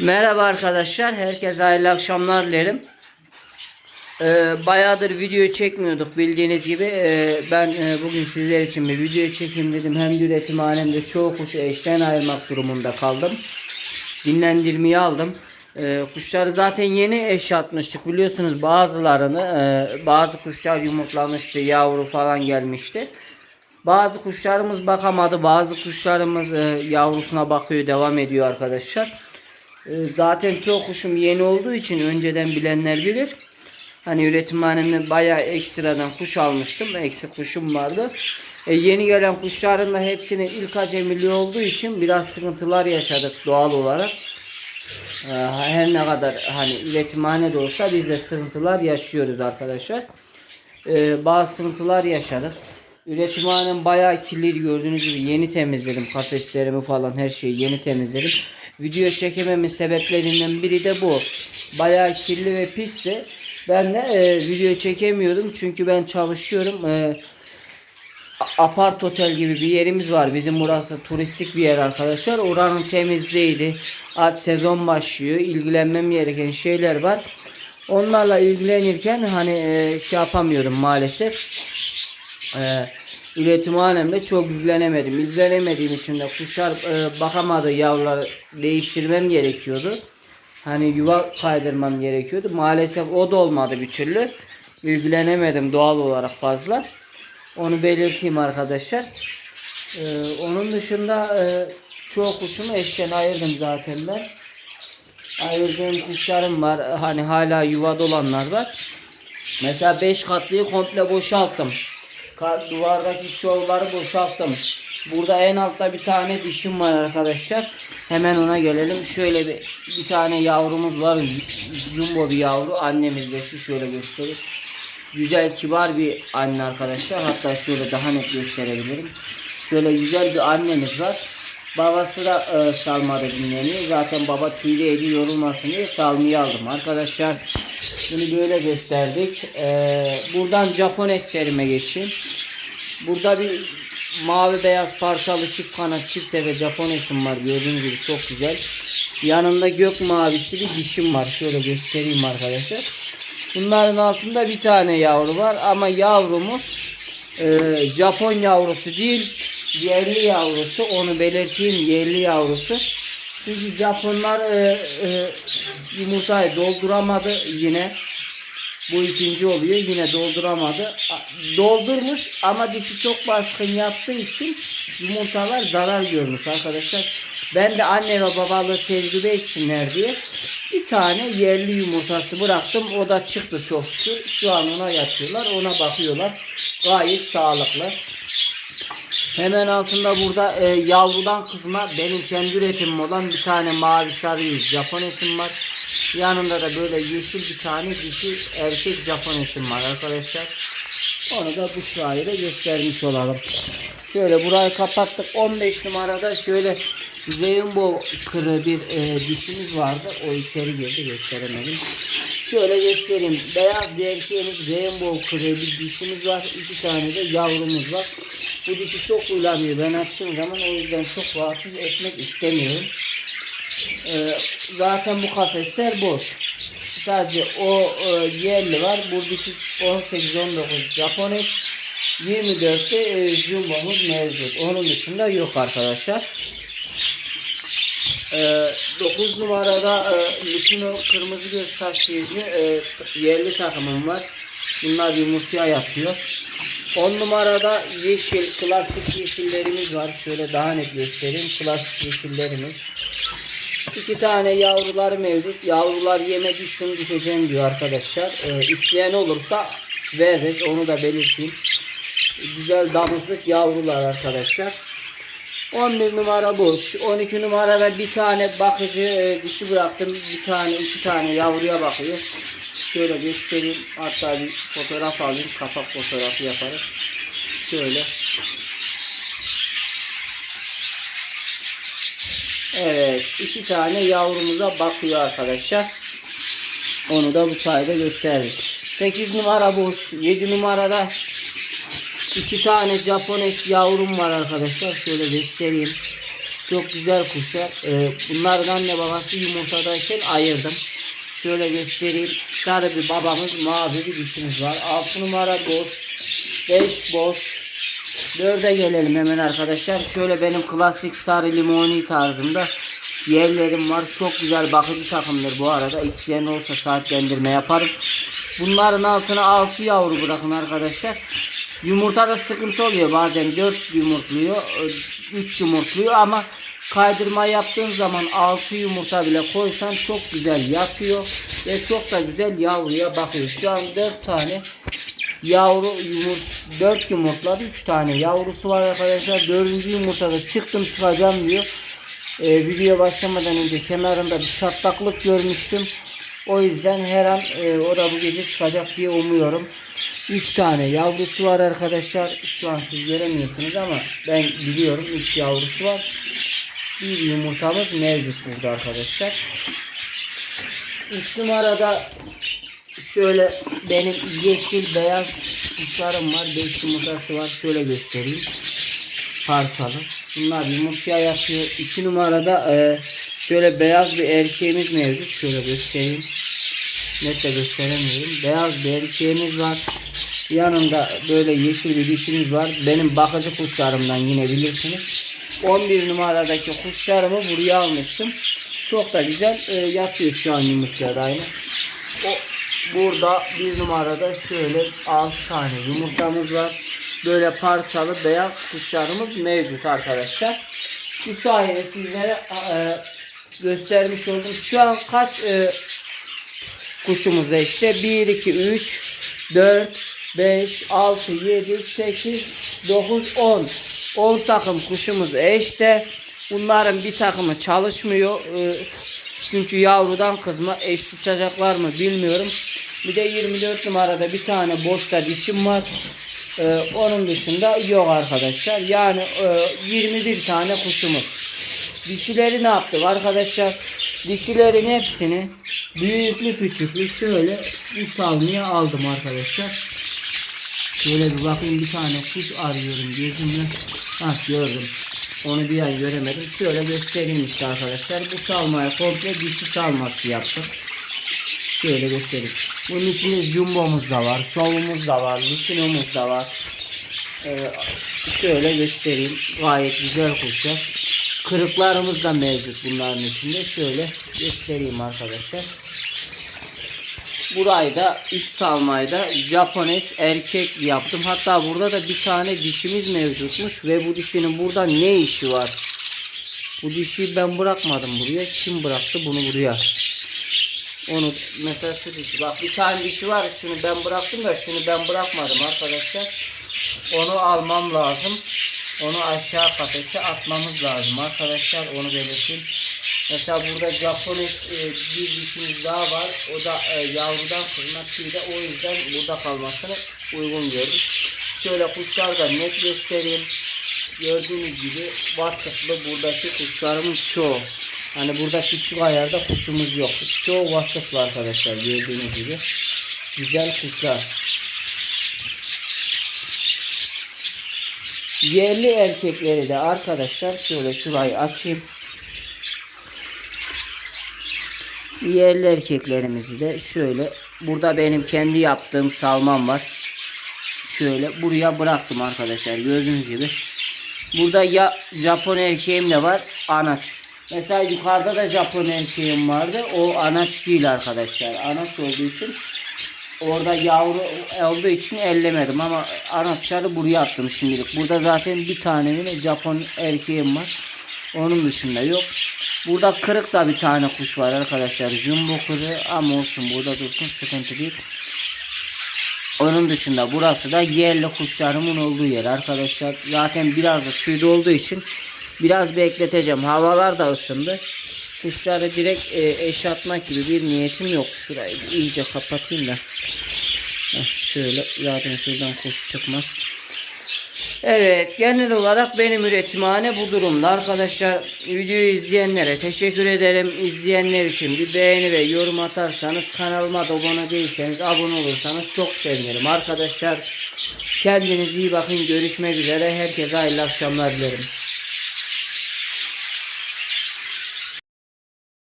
Merhaba arkadaşlar. Herkese hayırlı akşamlar dilerim. Ee, bayağıdır video çekmiyorduk bildiğiniz gibi. Ee, ben e, bugün sizler için bir video çekeyim dedim. Hem de üretimhanemde çoğu kuşu eşten ayırmak durumunda kaldım. Dinlendirmeyi aldım. Ee, kuşları zaten yeni eş atmıştık biliyorsunuz bazılarını. e, bazı kuşlar yumurtlamıştı, yavru falan gelmişti. Bazı kuşlarımız bakamadı, bazı kuşlarımız e, yavrusuna bakıyor, devam ediyor arkadaşlar. E, zaten çok kuşum yeni olduğu için önceden bilenler bilir. Hani üretimhanemde bayağı ekstradan kuş almıştım. Eksik kuşum vardı. E, yeni gelen kuşların da hepsinin ilk acemiliği olduğu için biraz sıkıntılar yaşadık doğal olarak. E, her ne kadar hani üretimhane de olsa biz de sıkıntılar yaşıyoruz arkadaşlar. E, bazı sıkıntılar yaşadık. Üretimhanem bayağı kirliydi gördüğünüz gibi yeni temizledim kafeslerimi falan her şeyi yeni temizledim. Video çekememin sebeplerinden biri de bu. Bayağı kirli ve pisti. Ben de e, video çekemiyordum çünkü ben çalışıyorum. E, apart otel gibi bir yerimiz var. Bizim burası turistik bir yer arkadaşlar. Oranın temizliğiydi. Artık sezon başlıyor. İlgilenmem gereken şeyler var. Onlarla ilgilenirken hani e, şey yapamıyorum maalesef. E, üretimhanemde çok ilgilenemedim. İlgilenemediğim için de kuşlar e, bakamadı yavruları değiştirmem gerekiyordu. Hani yuva kaydırmam gerekiyordu. Maalesef o da olmadı bir türlü. İlgilenemedim doğal olarak fazla. Onu belirteyim arkadaşlar. Ee, onun dışında e, çoğu kuşumu eşten ayırdım zaten ben. Ayırdığım kuşlarım var. Hani hala yuvada olanlar var. Mesela 5 katlıyı komple boşalttım. Duvardaki şovları boşalttım. Burada en altta bir tane dişim var arkadaşlar. Hemen ona gelelim. Şöyle bir, bir tane yavrumuz var. Jumbo bir yavru. Annemiz de şu şöyle göstereyim. Güzel kibar bir anne arkadaşlar. Hatta şöyle daha net gösterebilirim. Şöyle güzel bir annemiz var. Babası da e, salmada dinleniyor. Zaten baba tüylü eli yorulmasın diye salmayı aldım. Arkadaşlar bunu böyle gösterdik. E, buradan Japon eserime geçeyim. Burada bir mavi beyaz parçalı çift kanat çift tepe Japon esim var. Gördüğünüz gibi çok güzel. Yanında gök mavisi bir dişim var. Şöyle göstereyim arkadaşlar. Bunların altında bir tane yavru var ama yavrumuz e, Japon yavrusu değil yerli yavrusu onu belirteyim yerli yavrusu. Çünkü Japonlar e, e, yumurtayı dolduramadı yine. Bu ikinci oluyor. Yine dolduramadı. Doldurmuş ama dişi çok baskın yaptığı için yumurtalar zarar görmüş arkadaşlar. Ben de anne ve babalığı tecrübe etsinler diye bir tane yerli yumurtası bıraktım. O da çıktı çok şükür. Şu an ona yatıyorlar. Ona bakıyorlar. Gayet sağlıklı. Hemen altında burada e, yavrudan kızma benim kendi üretimim olan bir tane mavi sarı yüz Japon esim var. Yanında da böyle yeşil bir tane dişi erkek Japon esim var arkadaşlar. Onu da bu şaire göstermiş olalım. Şöyle burayı kapattık. 15 numarada şöyle rainbow kırı bir e, dişimiz vardı. O içeri girdi gösteremedim. Şöyle göstereyim. Beyaz bir erkeğimiz rainbow kırı bir dişimiz var. İki tane de yavrumuz var. Bu dişi çok uylanıyor. Ben açtığım zaman o yüzden çok rahatsız etmek istemiyorum. Ee, zaten bu kafesler boş. Sadece o e, yerli var. Buradaki 18-19 Japones 24'te e, Jumbo'muz mevcut. Onun dışında yok arkadaşlar. Ee, 9 numarada e, bütün kırmızı göz taşıyıcı e, yerli takımım var. Bunlar yumurtaya yatıyor. 10 numarada yeşil, klasik yeşillerimiz var. Şöyle daha net göstereyim. Klasik yeşillerimiz. İki tane yavrular mevcut. Yavrular yeme düştüm düşeceğim diyor arkadaşlar. Ee, isteyen olursa veririz. Onu da belirteyim. Güzel damızlık yavrular arkadaşlar. 11 numara boş. 12 numarada bir tane bakıcı e, dişi bıraktım. Bir tane iki tane yavruya bakıyor. Şöyle göstereyim. Hatta bir fotoğraf alayım. Kapak fotoğrafı yaparız. Şöyle. Evet. iki tane yavrumuza bakıyor arkadaşlar. Onu da bu sayede gösterdik. 8 numara boş. 7 numarada iki tane Japones yavrum var arkadaşlar. Şöyle göstereyim. Çok güzel kuşlar. Ee, bunlardan anne babası yumurtadayken ayırdım. Şöyle göstereyim. Sarı bir babamız, mavi bir dişimiz var. 6 numara boş. 5 boş. 4'e gelelim hemen arkadaşlar. Şöyle benim klasik sarı limoni tarzımda yerlerim var. Çok güzel bakıcı takımdır bu arada. İsteyen olsa saatlendirme yaparım. Bunların altına 6 yavru bırakın arkadaşlar. Yumurtada sıkıntı oluyor bazen 4 yumurtluyor, 3 yumurtluyor ama kaydırma yaptığın zaman 6 yumurta bile koysan çok güzel yatıyor ve çok da güzel yavruya bakıyor. Şu an 4 tane yavru yumurt 4 yumurtladı 3 tane yavrusu var arkadaşlar. 4. yumurtada çıktım çıkacağım diyor. Ee, video başlamadan önce kenarında bir çatlaklık görmüştüm. O yüzden her an e, o da bu gece çıkacak diye umuyorum. 3 tane yavrusu var arkadaşlar. Şu an siz göremiyorsunuz ama ben biliyorum 3 yavrusu var. Bir yumurtamız mevcut burada arkadaşlar. 3 numarada şöyle benim yeşil beyaz kuşlarım var. 5 yumurtası var. Şöyle göstereyim. Parçalı. Bunlar yumurtaya yatıyor. 2 numarada e, şöyle beyaz bir erkeğimiz mevcut. Şöyle göstereyim. Net de gösteremiyorum. Beyaz bir erkeğimiz var. Yanında böyle yeşil bir dişimiz var. Benim bakıcı kuşlarımdan yine bilirsiniz. 11 numaradaki kuşlarımı buraya almıştım. Çok da güzel e, yatıyor şu an yumurtaya da aynı. O, burada bir numarada şöyle 6 tane yumurtamız var. Böyle parçalı beyaz kuşlarımız mevcut arkadaşlar. Bu sayede sizlere e, göstermiş oldum. Şu an kaç e, kuşumuzda işte 1, 2, 3, 4, 5, 6, 7, 8, 9, 10. 10 takım kuşumuz eşte. Bunların bir takımı çalışmıyor. Ee, çünkü yavrudan kızma eş tutacaklar mı bilmiyorum. Bir de 24 numarada bir tane boşta dişim var. Ee, onun dışında yok arkadaşlar. Yani e, 21 tane kuşumuz. Dişileri ne yaptık arkadaşlar? Dişilerin hepsini büyüklü küçüklü şöyle bu salmaya aldım arkadaşlar. Şöyle bir bakayım bir tane kuş arıyorum gözümle. Ah gördüm. Onu bir an göremedim. Şöyle göstereyim işte arkadaşlar. Bu salmaya komple dişi salması yaptık. Şöyle göstereyim. Bunun içinde jumbomuz da var. Şovumuz da var. Lucinomuz da var. Ee, şöyle göstereyim. Gayet güzel kuşlar. Kırıklarımız da mevcut bunların içinde. Şöyle göstereyim arkadaşlar. Burayı da üst almayı da Japones erkek yaptım. Hatta burada da bir tane dişimiz mevcutmuş ve bu dişinin burada ne işi var? Bu dişiyi ben bırakmadım buraya. Kim bıraktı bunu buraya? Onu mesela şu dişi. Bak bir tane dişi var. Şunu ben bıraktım da şunu ben bırakmadım arkadaşlar. Onu almam lazım. Onu aşağı kafese atmamız lazım arkadaşlar. Onu belirteyim. Mesela burada Japones e, bir dişimiz daha var. O da e, yavrudan fırına tüyde. O yüzden burada kalmasını uygun gördüm. Şöyle kuşlar da net göstereyim. Gördüğünüz gibi vasıflı buradaki kuşlarımız çoğu. Hani burada küçük ayarda kuşumuz yok. Çoğu vasıflı arkadaşlar gördüğünüz gibi. Güzel kuşlar. Yerli erkekleri de arkadaşlar şöyle şurayı açayım. Yerli erkeklerimizi de şöyle burada benim kendi yaptığım salmam var. Şöyle buraya bıraktım arkadaşlar gördüğünüz gibi. Burada ya Japon erkeğim de var anaç. Mesela yukarıda da Japon erkeğim vardı. O anaç değil arkadaşlar. Anaç olduğu için orada yavru olduğu için ellemedim ama anaçları buraya attım şimdilik. Burada zaten bir tane Japon erkeğim var. Onun dışında yok. Burada kırık da bir tane kuş var arkadaşlar. Jumbo kırığı ama olsun burada dursun sıkıntı değil. Onun dışında burası da yerli kuşlarımın olduğu yer arkadaşlar. Zaten biraz da tüylü olduğu için biraz bekleteceğim. Havalar da ısındı. Kuşları direkt e, eş atmak gibi bir niyetim yok. Şurayı iyice kapatayım da. Heh, şöyle zaten şuradan kuş çıkmaz. Evet genel olarak benim üretimhane bu durumda arkadaşlar. Videoyu izleyenlere teşekkür ederim. İzleyenler için bir beğeni ve yorum atarsanız kanalıma da abone değilseniz abone olursanız çok sevinirim. Arkadaşlar kendinize iyi bakın görüşmek üzere. Herkese hayırlı akşamlar dilerim.